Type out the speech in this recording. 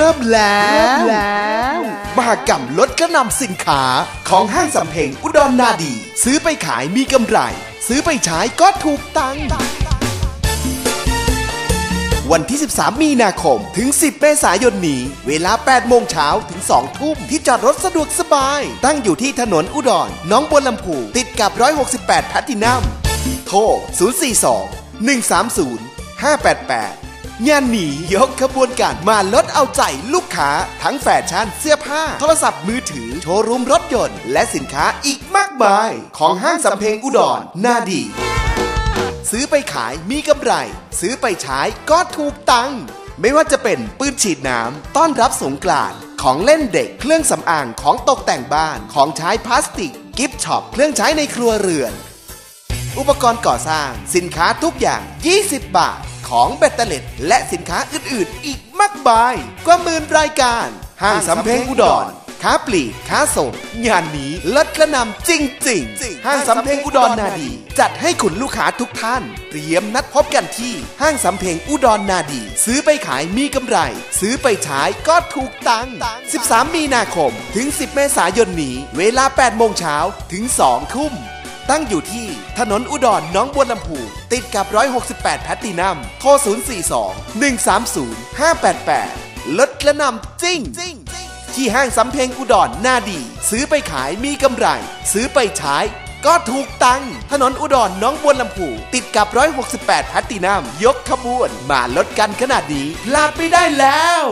ริ่มแล้วมหกรรมลดกระหนำสินค้าของห้างสำเพ็งอุดรนาดี ซื้อไปขายมีกำไร ซื้อไปใช้ก็ถูกตังค์วันที่ 13 มีนาคม ถึง 10 เมษายนนี้ เวลา 8 โมงเช้าถึง 2 ทุ่ม ที่จอดรถสะดวกสบาย ตั้งอยู่ที่ถนนอุดรหน้องบัวลำพู ติดกับ 168 แพลตตินัม โทร 042 130 588 งานนี้ยกขบวนการมาลดเอาใจลูกค้า ทั้งแฟชั่นเสื้อผ้า โทรศัพท์มือถือ โชว์รูมรถยนต์ และสินค้าอีกมากมาย ของห้างสำเพ็งอุดรนาดี ซื้อไปขายมีกำไร ซื้อไปใช้ก็ถูกตังค์ไม่ว่าจะเป็นปืนฉีดน้ำต้อนรับสงกรานต์ของเล่นเด็กเครื่องสำอางของตกแต่งบ้านของใช้พลาสติก กิฟต์ช็อปเครื่องใช้ในครัวเรือน อุปกรณ์ก่อสร้างสินค้าทุกอย่าง 20 บาท ของเบตเตเล็ตและสินค้าอื่นๆ อีกมากมายกว่าหมื่นรายการ ห้างสำเพ็งอุดรค้าปลีกค้าส่งงานนี้ลดกระนำจริง ๆ ห้างสำเพ็งอุดรนาดี จัดให้คุณลูกค้าทุกท่าน เตรียมนัดพบกันที่ห้างสำเพ็งอุดรนาดี ซื้อไปขายมีกำไร ซื้อไปใช้ก็ถูกตังค์13 มีนาคม ถึง 10 เมษายนนี้ เวลา 8 โมงเช้าถึง 2 ทุ่ม ตั้งอยู่ที่ถนนอุดรน้องบัวลำพูติดกับ 168 แพตตินัมโทร 042 130 588 ลดกระนำจริง ที่ห้างสำเพ็งอุดรนาดี ซื้อไปขายมีกำไร ซื้อไปใช้ก็ถูกตัง ถนนอุดรน้องบัวลำพูติดกับ 168 แพตตินัมยกขบวน มาลดกันขนาดนี้พลาดไม่ได้แล้ว